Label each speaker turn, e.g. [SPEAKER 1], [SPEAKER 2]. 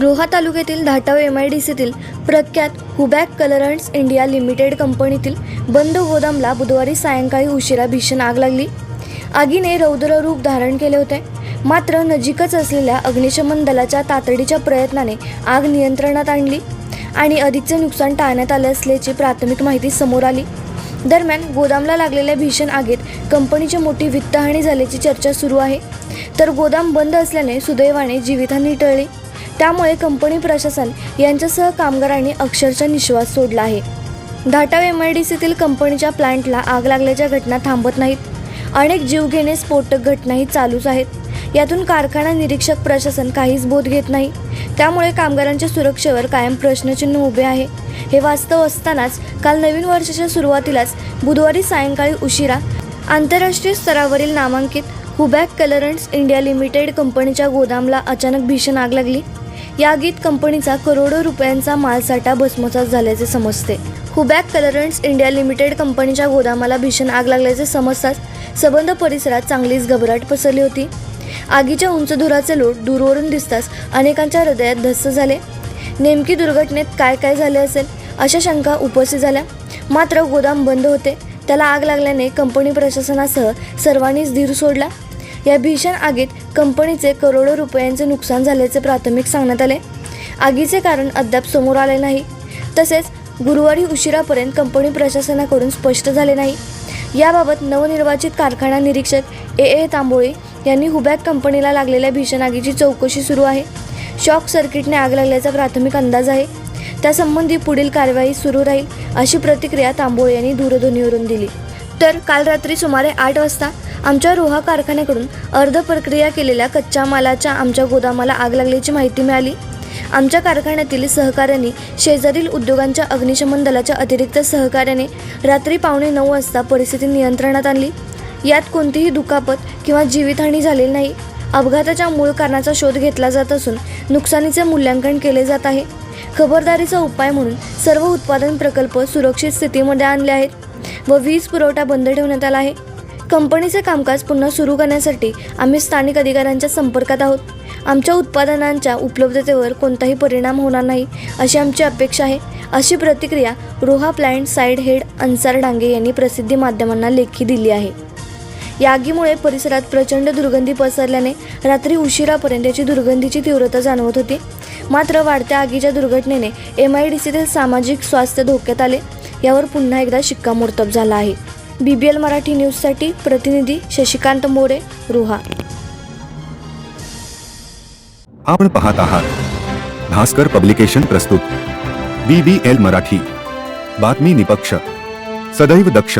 [SPEAKER 1] रोहा तालुक्यातील Dhatav M I D सीतील प्रख्यात हुबॅक कलरंट्स इंडिया लिमिटेड कंपनीतील बंद गोदामला बुधवारी सायंकाळी उशिरा भीषण आग लागली. आगीने रौद्र रूप धारण केले होते. मात्र नजीकच असलेल्या अग्निशमन दलाच्या तातडीच्या प्रयत्नाने आग नियंत्रणात आणली आणि अधिकचे नुकसान टाळण्यात आले असल्याची प्राथमिक माहिती समोर आली. दरम्यान गोदामला लागलेल्या भीषण आगीत कंपनीची मोठी वित्तहानी झाल्याची चर्चा सुरू आहे. तर गोदाम बंद असल्याने सुदैवाने जीवितहानी टळली. त्यामुळे कंपनी प्रशासन यांच्यासह कामगारांनी अक्षरशः निश्वास सोडला आहे. धाटाव एम आय डी सीतील कंपनीच्या प्लांटला आग लागल्याच्या घटना थांबत नाहीत. अनेक जीवघेणे स्फोटक घटनाही चालूच आहेत. यातून कारखाना निरीक्षक प्रशासन काहीच बोध घेत नाही. त्यामुळे कामगारांच्या सुरक्षेवर कायम प्रश्नचिन्ह उभे आहे. हे वास्तव असतानाच काल नवीन वर्षाच्या सुरुवातीलाच बुधवारी सायंकाळी उशिरा आंतरराष्ट्रीय स्तरावरील नामांकित हुबॅक कलरंट्स इंडिया लिमिटेड कंपनीच्या गोदामला अचानक भीषण आग लागली. या गीत कंपनीचा करोडो रुपयांचा मालसाठा भस्मसात झाल्याचे समजते. हुबॅक कलरंट्स इंडिया लिमिटेड कंपनीच्या गोदामाला भीषण आग लागल्याचे समजताच सबंध परिसरात चांगलीच घबराट पसरली होती. आगीच्या उंच धुराचे लोट दूरवरून दिसताच अनेकांच्या हृदयात धस्स झाले. नेमकी दुर्घटनेत काय काय झाले असेल अशा शंका उपस्थित झाल्या. मात्र गोदाम बंद होते. त्याला आग लागल्याने कंपनी प्रशासनासह सर्वांनीच धीर सोडला. या भीषण आगीत कंपनीचे करोडो रुपयांचे नुकसान झाल्याचे प्राथमिक सांगण्यात आले. आगीचे कारण अद्याप समोर आले नाही. तसेच गुरुवारी उशिरापर्यंत कंपनी प्रशासनाकडून स्पष्ट झाले नाही. याबाबत नवनिर्वाचित कारखाना निरीक्षक ए. ए. तांबोळे यांनी हुबॅक कंपनीला लागलेल्या भीषण आगीची चौकशी सुरू आहे. शॉक सर्किटने आग लागल्याचा प्राथमिक अंदाज आहे. त्यासंबंधी पुढील कारवाई सुरू राहील अशी प्रतिक्रिया तांबोळे यांनी दूरध्वनीवरून दिली. तर काल रात्री सुमारे आठ वाजता आमच्या रोहा कारखान्याकडून अर्ध प्रक्रिया केलेल्या कच्च्या मालाच्या आमच्या गोदामाला आग लागल्याची माहिती मिळाली. आमच्या कारखान्यातील सहकाऱ्यांनी शेजारील उद्योगांच्या अग्निशमन दलाच्या अतिरिक्त सहकार्याने रात्री पावणे नऊ वाजता परिस्थिती नियंत्रणात आणली. यात कोणतीही दुखापत किंवा जीवितहानी झालेली नाही. अपघाताच्या मूळ कारणाचा शोध घेतला जात असून नुकसानीचे मूल्यांकन केले जात आहे. खबरदारीचा उपाय म्हणून सर्व उत्पादन प्रकल्प सुरक्षित स्थितीमध्ये आणले आहेत व वीज पुरवठा बंद ठेवण्यात आला आहे. कंपनीचे कामकाज पुन्हा सुरू करण्यासाठी आम्ही स्थानिक अधिकाऱ्यांच्या संपर्कात आहोत. आमच्या उत्पादनांच्या उपलब्धतेवर कोणताही परिणाम होणार नाही अशी आमची अपेक्षा आहे. अशी प्रतिक्रिया Roha plant side head Ansar Dange यांनी प्रसिद्धी माध्यमांना लेखी दिली आहे. या आगीमुळे परिसरात प्रचंड दुर्गंधी पसरल्याने रात्री उशिरापर्यंत याची दुर्गंधीची तीव्रता जाणवत होती. मात्र वाढत्या आगीच्या दुर्घटनेने एम आय डी सीतील सामाजिक स्वास्थ्य धोक्यात आले. यावर पुन्हा एकदा शिक्कामोर्तब झाला आहे. बी बी एल मराठी न्यूजसाठी प्रतिनिधी शशिकांत मोरे रोहा.
[SPEAKER 2] आपण पाहत आहात. भास्कर पब्लिकेशन प्रस्तुत. B B L Marathi. बातमी निपक्ष. सदैव दक्ष.